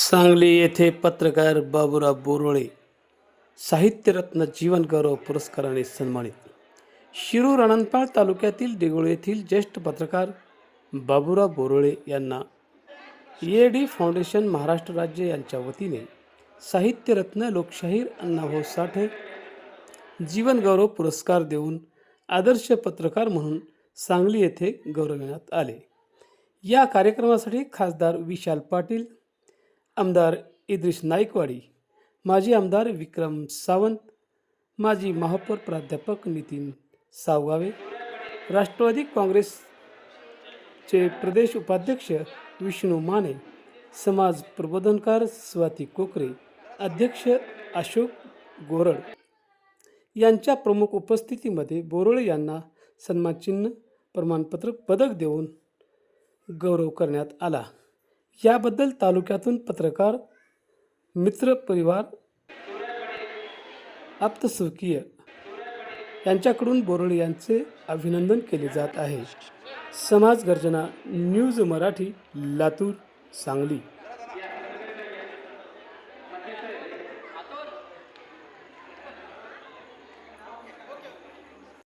सांगली येथे पत्रकार बाबुराव बोरोळे साहित्यरत्न जीवनगौरव पुरस्काराने सन्मानित. शिरूर अनंतपाळ तालुक्यातील देगुळ येथील ज्येष्ठ पत्रकार बाबुराव बोरोळे यांना ए डी फाउंडेशन महाराष्ट्र राज्य यांच्या वतीने साहित्यरत्न लोकशाहीर अण्णाभाऊ साठे जीवनगौरव पुरस्कार देऊन आदर्श पत्रकार म्हणून सांगली येथे गौरविण्यात आले. या कार्यक्रमासाठी खासदार विशाल पाटील आमदार इद्रिश नाईकवाडी माजी आमदार विक्रम सावंत माजी महापौर प्राध्यापक नितीन सावगावे राष्ट्रवादी काँग्रेसचे प्रदेश उपाध्यक्ष विष्णू माने समाज प्रबोधनकार स्वाती कोकरे अध्यक्ष अशोक गोरड यांच्या प्रमुख उपस्थितीमध्ये बोरोळे यांना सन्मानचिन्ह प्रमाणपत्र पदक देऊन गौरव करण्यात आला. याबद्दल तालुक्यातून पत्रकार मित्र परिवार आप्तसुकीय यांच्याकडून बोरळे यांचे अभिनंदन केले जात आहे. समाज गर्जना न्यूज मराठी लातूर सांगली.